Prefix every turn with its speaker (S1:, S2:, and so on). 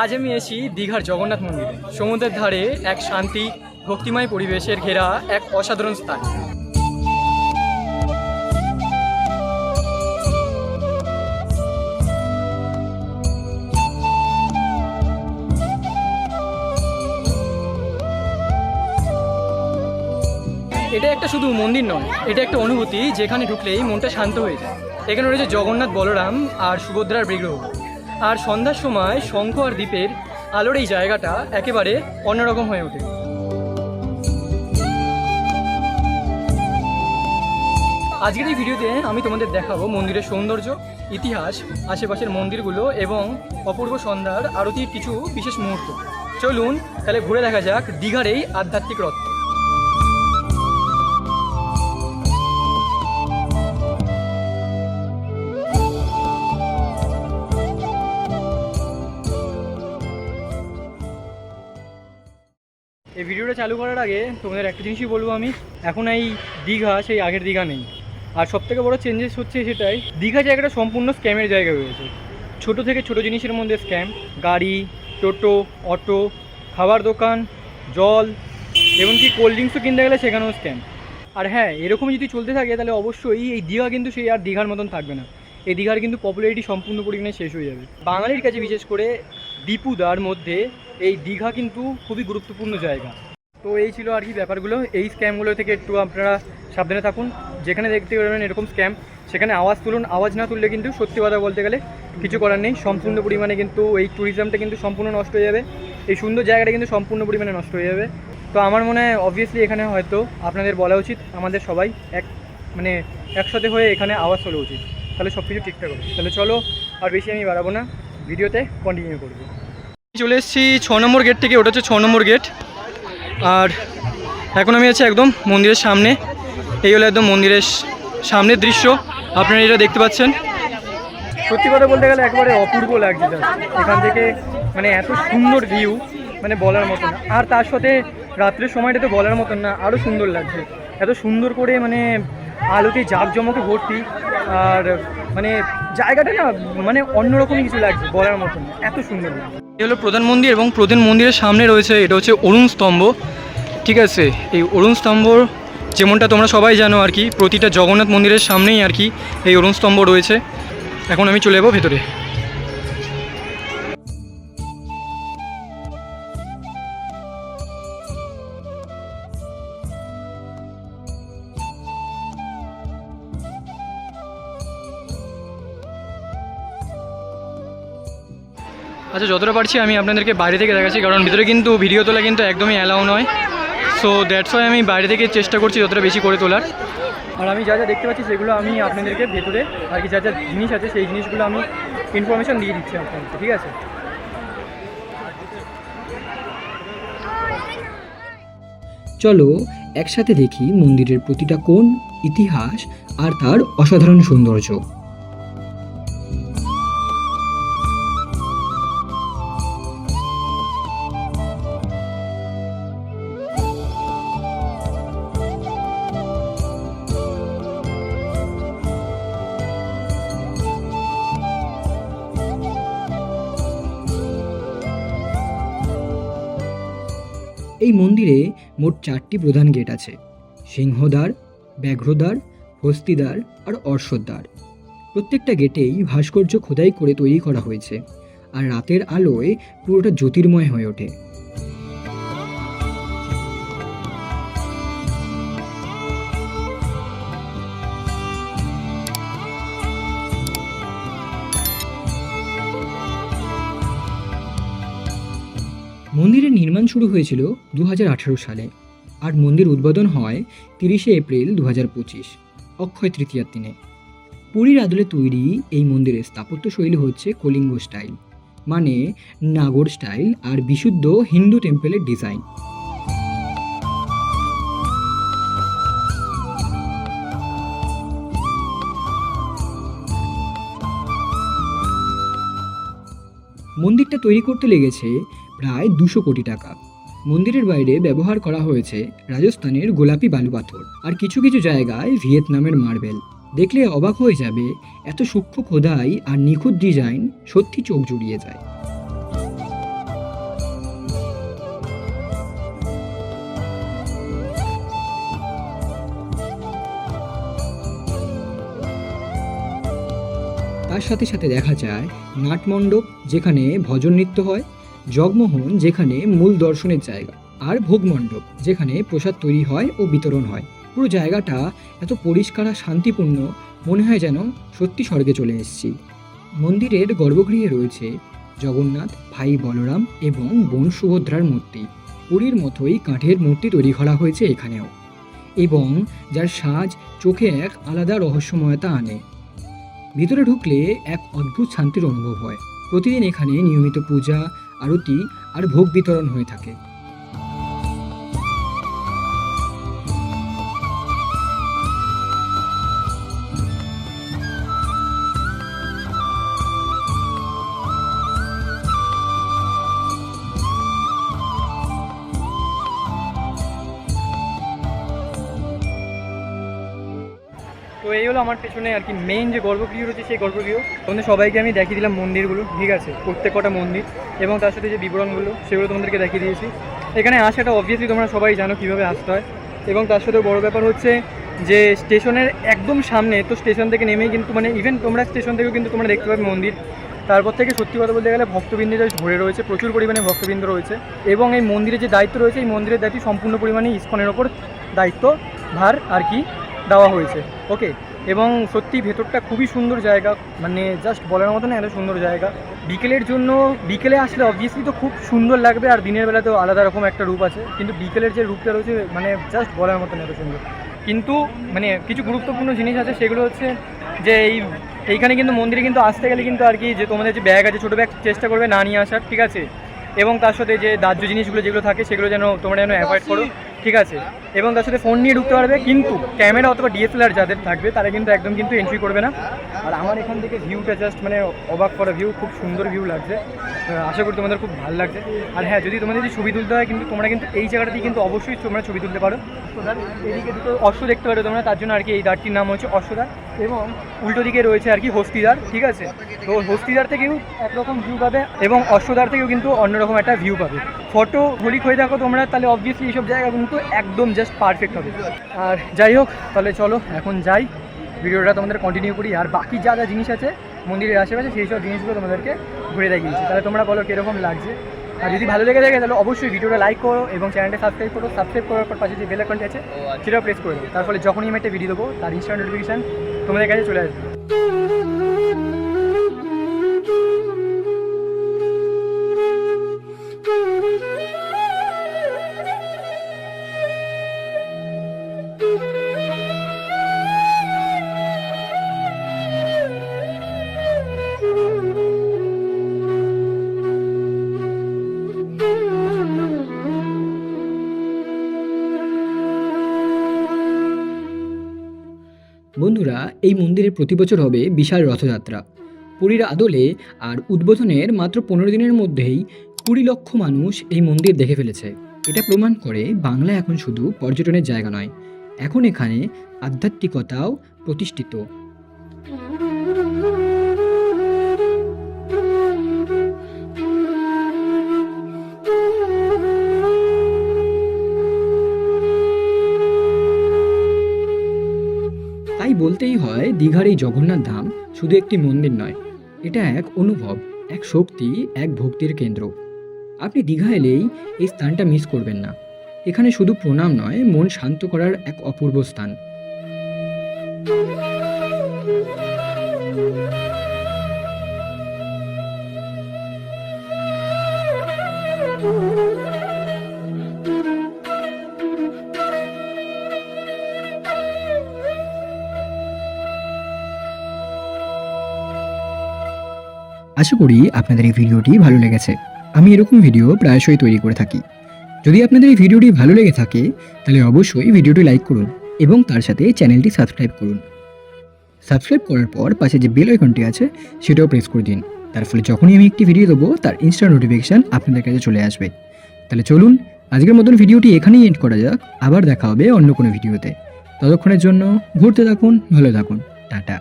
S1: আজ আমি এসেছি দীঘার জগন্নাথ মন্দিরে। সমুদ্রের ধারে এক শান্তি, ভক্তিময় পরিবেশের ঘেরা এক অসাধারণ স্থান। এটা একটা শুধু মন্দির নয়, এটা একটা অনুভূতি যেখানে ঢুকলেই মনটা শান্ত হয়ে যায়। এখানে রয়েছে জগন্নাথ বলরাম আর সুভদ্রার বিগ্রহ। আর সন্ধ্যার সময় শঙ্খ আর দ্বীপের আলোর এই জায়গাটা একেবারে অন্যরকম হয়ে ওঠে। আজকের এই ভিডিওতে আমি তোমাদের দেখাবো মন্দিরের সৌন্দর্য, ইতিহাস, আশেপাশের মন্দিরগুলো এবং অপূর্ব সন্ধ্যার আরতির কিছু বিশেষ মুহূর্ত। চলুন তাহলে ঘুরে দেখা যাক দীঘার এই আধ্যাত্মিক রথ। এই ভিডিওটা চালু করার আগে তোমাদের একটা জিনিসই বলব আমি। এখন এই দীঘা, সেই আগের দীঘা নেই। আর সব থেকে বড় চেঞ্জেস হচ্ছে সেটাই, দীঘা জায়গাটা সম্পূর্ণ স্ক্যামের জায়গা গেছে। ছোট থেকে ছোট জিনিসের মধ্যে স্ক্যাম গাড়ি, টোটো, অটো, খাবার দোকান, জল, এমনকি কোল্ড ড্রিঙ্কসও কিনতে গেলে সেখানেও স্ক্যাম আর হ্যাঁ এরকম যদি চলতে থাকে, তাহলে অবশ্যই এই দীঘা কিন্তু সেই আর দীঘার মতন থাকবে না। এই দীঘার কিন্তু পপুলারিটি সম্পূর্ণ পরিমাণে শেষ হয়ে যাবে। বাঙালির কাছে বিশেষ করে দীপুদার মধ্যে এই দীঘা কিন্তু খুবই গুরুত্বপূর্ণ জায়গা। তো এই ছিল আর কি ব্যাপারগুলো। এই স্ক্যামগুলো থেকে একটু আপনারা সাবধানে থাকুন। যেখানে দেখতে পারবেন এরকম স্ক্যাম সেখানে আওয়াজ তুলুন। আওয়াজ না তুললে কিন্তু সত্যি কথা বলতে গেলে কিছু করার নেই। সম্পূর্ণ পরিমাণে কিন্তু এই ট্যুরিজমটা কিন্তু সম্পূর্ণ নষ্ট হয়ে যাবে। এই সুন্দর জায়গাটা কিন্তু সম্পূর্ণ পরিমাণে নষ্ট হয়ে যাবে। তো আমার মনে হয় অবভিয়াসলি এখানে হয়তো আপনাদের বলা উচিত, আমাদের সবাই এক মানে একসাথে হয়ে এখানে আওয়াজ তোলা উচিত। তাহলে সব কিছু ঠিকঠাক হবে। তাহলে চলো, আর বেশি আমি বাড়াবো না। ভিডিওতে কন্টিনিউ করব। চলে এসেছি ছ নম্বর গেট থেকে ওটা হচ্ছে ছ নম্বর গেট আর এখন আমি আছি একদম মন্দিরের সামনে। এই হলো একদম মন্দিরের সামনের দৃশ্য। আপনারা এটা দেখতে পাচ্ছেন। সত্যি কথা বলতে গেলে একবারে অপূর্ব লাগছে। এখান থেকে মানে এত সুন্দর ভিউ মানে বলার মতো না। আর তার সাথে রাত্রের সময়টা তো বলার মতন না আরও সুন্দর লাগছে। এত সুন্দর করে মানে আলোতে জাঁকজমকে ভর্তি। আর মানে জায়গাটা না মানে অন্যরকম কিছু লাগছে বলার মতন, এত সুন্দর এই হলো প্রধান মন্দির এবং প্রধান মন্দিরের সামনে রয়েছে, এটা হচ্ছে অরুণ স্তম্ভ। ঠিক আছে, এই অরুণ স্তম্ভ যেমনটা তোমরা সবাই জানো আর কি, প্রতিটা জগন্নাথ মন্দিরের সামনেই আর কি এই অরুণ স্তম্ভ রয়েছে। এখন আমি চলে যাব ভেতরে। আচ্ছা যতটা পারছি আমি আপনাদেরকে বাইরে থেকে দেখাচ্ছি, কারণ ভিতরে কিন্তু ভিডিও তোলা কিন্তু একদমই অ্যালাউ নয়। সো দ্যাটস ওয়াই আমি বাইরে থেকে চেষ্টা করছি যতটা বেশি করে তোলার। আর আমি যা যা দেখতে পাচ্ছি, সেগুলো আমি আপনাদেরকে ভেতরে আর কি যা যা জিনিস আছে, সেই জিনিসগুলো আমি ইনফরমেশন দিয়ে দিচ্ছি আপনাদেরকে, ঠিক আছে?
S2: চলো, একসাথে দেখি মন্দিরের প্রতিটা কোণ, ইতিহাস আর তার অসাধারণ সৌন্দর্য। এই মন্দিরে মোট চারটি প্রধান গেট আছে, সিংহদ্বার, ব্যাঘ্রদ্বার, হস্তিদ্বার আর অর্শদ্বার প্রত্যেকটা গেটেই ভাস্কর্য খোদাই করে তৈরি করা হয়েছে, আর রাতের আলোয় পুরোটা জ্যোতির্ময় হয়ে ওঠে। মন্দিরের নির্মাণ শুরু হয়েছিল দু হাজার আঠারো সালে আর মন্দির উদ্বোধন হয় তিরিশে এপ্রিল দু হাজার পঁচিশ, অক্ষয় তৃতীয়ার দিনে। পুরীর আদলে তৈরি এই মন্দিরের স্থাপত্য শৈলী হচ্ছে কলিঙ্গ স্টাইল মানে নাগর স্টাইল আর বিশুদ্ধ হিন্দু টেম্পলের ডিজাইন। মন্দিরটা তৈরি করতে লেগেছে প্রায় দুশো কোটি টাকা। মন্দিরের বাইরে ব্যবহার করা হয়েছে রাজস্থানের গোলাপি বালুপাথর আর কিছু কিছু জায়গায় ভিয়েতনামের মার্বেল। দেখলে অবাক হয়ে যাবে এত সূক্ষ্ম খোদাই আর নিখুঁত ডিজাইন সত্যি চোখ জুড়িয়ে যায়। তার সাথে সাথে দেখা যায় নাটমণ্ডপ, যেখানে ভজন নৃত্য হয়। জগমোহন যেখানে মূল দর্শনের জায়গা আর ভোগমণ্ডপ, যেখানে প্রসাদ তৈরি হয় ও বিতরণ হয়। পুরো জায়গাটা এত পরিষ্কার আর শান্তিপূর্ণ মনে হয় যেন সত্যি স্বর্গে চলে এসেছি। মন্দিরের গর্ভগৃহে রয়েছে জগন্নাথ, ভাই বলরাম এবং বোন সুভদ্রার মূর্তি। পুরীর মতোই কাঠের মূর্তি তৈরি করা হয়েছে এখানেও এবং যার সাজ চোখে এক আলাদা রহস্যময়তা আনে। ভিতরে ঢুকলে এক অদ্ভুত শান্তির অনুভব হয়। প্রতিদিন এখানে নিয়মিত পূজা আরতি আর ভোগ বিতরণ হয়ে থাকে।
S1: হলো আমার পেছনে আর কি মেইন যে গর্ভগৃহ রয়েছে সেই গর্ভগৃহ। তোমাদের সবাইকে আমি দেখিয়ে দিলাম মন্দিরগুলো, ঠিক আছে? প্রত্যেক কটা মন্দির এবং তার সাথে যে বিবরণগুলো, সেগুলো তোমাদেরকে দেখিয়ে দিয়েছি। এখানে আসাটা অবভিয়াসলি তোমরা সবাই জানো কীভাবে আসতে হয়। এবং তার সাথে বড় ব্যাপার হচ্ছে যে স্টেশনের একদম সামনে, তো স্টেশন থেকে নেমেই কিন্তু মানে ইভেন তোমরা স্টেশন থেকেও কিন্তু তোমরা দেখতে পাবে মন্দির। তারপর থেকে সত্যি কথা বলতে গেলে ভক্তবৃন্দ জাস্ট ভরে রয়েছে, প্রচুর পরিমাণে ভক্তবৃন্দ রয়েছে। এবং এই মন্দিরের যে দায়িত্ব রয়েছে, এই মন্দিরের দায়িত্ব সম্পূর্ণ পরিমাণে ইস্কনের ওপর দায়িত্ব ভার আর কি দেওয়া হয়েছে। ওকে এবং সত্যি ভেতরটা খুবই সুন্দর জায়গা। মানে জাস্ট বলার মতো না, এত সুন্দর জায়গা। বিকেলের জন্য, বিকেলে আসলে অবভিয়াসলি তো খুব সুন্দর লাগবে আর দিনের বেলা তো আলাদা রকম একটা রূপ আছে। কিন্তু বিকেলের যে রূপটা রয়েছে মানে জাস্ট বলার মতো না, এত সুন্দর। কিন্তু মানে কিছু গুরুত্বপূর্ণ জিনিস আছে, সেগুলো হচ্ছে যে এই, এইখানে কিন্তু মন্দিরে কিন্তু আসতে গেলে কিন্তু আর কি যে তোমাদের যে ব্যাগ আছে, ছোটো ব্যাগ চেষ্টা করবে না নিয়ে আসার, ঠিক আছে? এবং তার সাথে যে দাহ্য জিনিসগুলো যেগুলো থাকে সেগুলো যেন তোমরা যেন অ্যাভয়েড করো। ঠিক আছে? এবং তার সাথে ফোন নিয়ে ঢুকতে পারবে, কিন্তু ক্যামেরা অথবা ডিএসএলআর যাদের থাকবে, তারা কিন্তু একদম কিন্তু এন্ট্রি করবে না। আর আমার এখান থেকে ভিউটা জাস্ট মানে অবাক করা ভিউ খুব সুন্দর ভিউ লাগছে। আশা করি তোমাদের খুব ভালো লাগছে। আর হ্যাঁ যদি তোমাদের যদি ছবি তুলতে হয়, কিন্তু তোমরা কিন্তু এই জায়গাটাতেই কিন্তু অবশ্যই তোমরা ছবি তুলতে পারো। অশ্বদার এদিকে দুটো অশ্ব দেখতে পারো তোমরা, তার জন্য আর কি এই দ্বারটির নাম হচ্ছে অশ্বদার এবং উল্টো দিকে রয়েছে আর কি হস্তিদার, ঠিক আছে? তো হস্তিদার থেকেও একরকম ভিউ পাবে এবং অশ্বদার থেকেও কিন্তু অন্যরকম একটা ভিউ পাবে। ফটো হোলিক হয়ে থাকো তোমরা, তাহলে অবভিয়াসলি এইসব জায়গা কিন্তু একদম জাস্ট পারফেক্ট হবে। আর যাই হোক, তাহলে চলো, এখন যাই। ভিডিওটা তোমাদের কন্টিনিউ করি। আর বাকি যা যা জিনিস আছে মন্দিরের আশেপাশে, সেই সব জিনিসগুলো তোমাদেরকে ঘুরে দেখিয়েছি। তাহলে তোমরা বলো কীরকম লাগছে? আর যদি ভালো লেগে থাকে তাহলে অবশ্যই ভিডিওটা লাইক করো এবং চ্যানেলটা সাবস্ক্রাইব করো। সাবস্ক্রাইব করার পর পাশে যে বেল আইকনটি আছে সেটাও প্রেস করে দেবো তার ফলে যখনই আমি একটা ভিডিও দেবো তার ইনস্ট্যান্ট নোটিফিকেশান তোমাদের কাছে চলে আসবে।
S2: এই মন্দিরে প্রতি বছর হবে বিশাল রথযাত্রা। পুরীর আদলে আর উদ্বোধনের মাত্র পনেরো দিনের মধ্যেই কুড়ি লক্ষ মানুষ এই মন্দির দেখে ফেলেছে। এটা প্রমাণ করে বাংলা এখন শুধু পর্যটনের জায়গা নয়, এখন এখানে আধ্যাত্মিকতাও প্রতিষ্ঠিত। দীঘার এই জগন্নাথ ধাম শুধু একটি মন্দির নয়, এটা এক অনুভব, এক শক্তি, এক ভক্তির কেন্দ্র। আপনি দীঘা এলেই এই স্থানটা মিস করবেন না। এখানে শুধু প্রণাম নয়, মন শান্ত করার এক অপূর্ব স্থান। আশা করি আপনাদের এই ভিডিওটি ভালো লেগেছে। আমি এরকম ভিডিও প্রায়শই তৈরি করে থাকি। যদি আপনাদের এই ভিডিওটি ভালো লেগে থাকে, তাহলে অবশ্যই ভিডিওটি লাইক করুন এবং তার সাথে চ্যানেলটি সাবস্ক্রাইব করুন। সাবস্ক্রাইব করার পর পাশে যে বেল আইকনটি আছে, সেটাও প্রেস করে দিন। তার ফলে যখনই আমি একটি ভিডিও দেবো, তার ইনস্ট্যান্ট নোটিফিকেশান আপনাদের কাছে চলে আসবে। তাহলে চলুন, আজকের মতন ভিডিওটি এখানেই এন্ড করা যাক। আবার দেখা হবে অন্য কোনো ভিডিওতে। ততক্ষণের জন্য ঘুরতে থাকুন, ভালো থাকুন। টাটা।